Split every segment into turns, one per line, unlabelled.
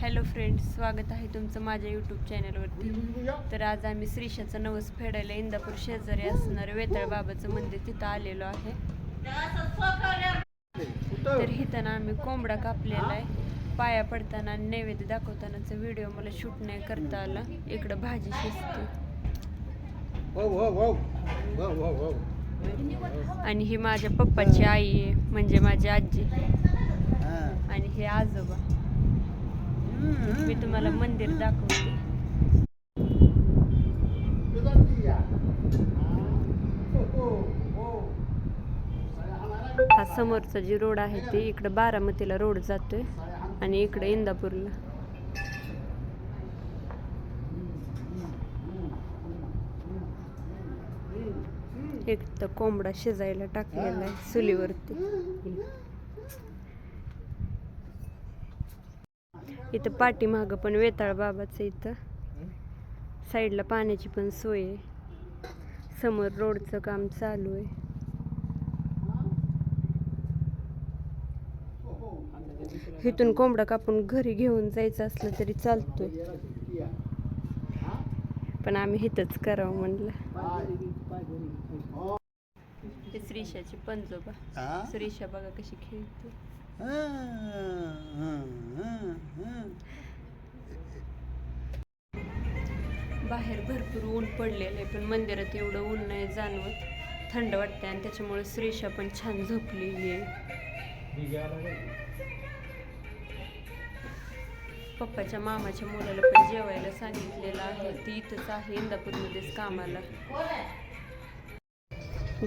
Hello friends स्वागत आहे तुमचं माझ्या यूट्यूब चॅनलवरती तर आज आम्ही श्रीशाचं नवस फेडायला इंदापूर शेजारी असणारं वेताळ बाबाचं मंदिर तिथं आलेलो आहे. तर इथं ना आम्ही कोंबडा कापलेला आहे. पाया पडताना आणि नैवेद्य दाखवतानाचा व्हिडिओ मला शूट नाही करता आला. इकडं भाजी शिजते. आणि ही माझ्या पप्पाची आई आहे म्हणजे माझी आजी. आणि हे आजोबा. मी तुम्हाला मंदिर दाखवते. हा समोरचा जी रोड आहे ते इकडं बारामतीला रोड जातोय आणि इकडं इंदापूरला. एक तर कोंबडा शिजायला टाकलेला आहे चुलीवरती इथं पाठीमागं पण वेताळ बाबाचं इथं. साईडला पाण्याची पण सोय आहे. समोर रोडचं काम चालू आहे. इथून कोंबडा कापून घरी घेऊन जायचं असलं तरी चालतोय. पण आम्ही इथंच करावं म्हणलं. श्रीशाची पंजोबा? श्रीशा बघा कशी खेळते. बाहेर भरपूर ऊन पडलेलं आहे पण मंदिरात एवढं ऊन नाही जाणवत. थंड वाटते आणि त्याच्यामुळे श्रीषा पण छान झोपलेली आहे. पप्पाच्या मामाच्या मुलाला पण जेवायला सांगितलेलं आहे. ती इथंच आहे इंदापूरमध्येच कामाला.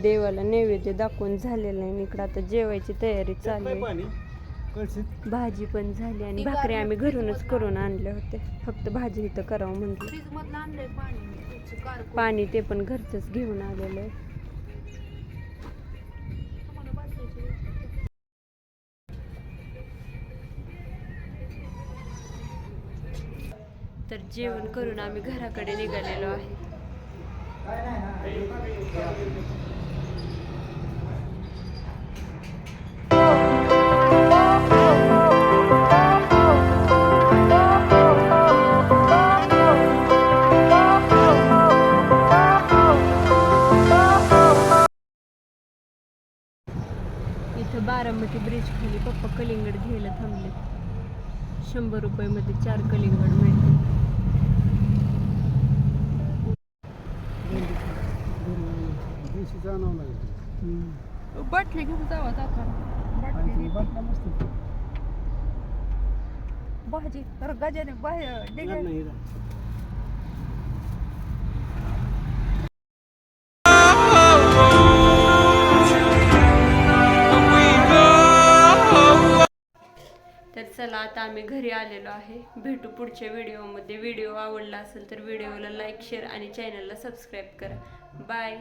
देवाला नैवेद्य दाखवून झालेलं आहे आणि इकडं आता जेवायची तयारी चालू आहे. भाजी पण झाली आणि भाकरी आम्ही घरूनच करून आणल्या होत्या. फक्त भाजी इथं करावं म्हटलं. पाणी. ते पण घरचंच घेऊन आलेलं आहे. तर जेवण करून आम्ही घराकडे निघालेलो आहे. इथं बारामती ब्रिज खाली पप्पा कलिंगड घ्यायला थांबले. शंभर रुपयामध्ये चार कलिंगड मिळते
बाटली घेऊन जावा आपण.
आणि ती बाटल्या मस्त
भाजी तर गजाने बाहेर
चला आता आम्ही घरी आलेलो आहे. भेटू पुढच्या व्हिडिओमध्ये. व्हिडिओ आवडला असेल तर व्हिडिओला लाईक शेअर आणि चॅनलला सबस्क्राईब करा. बाय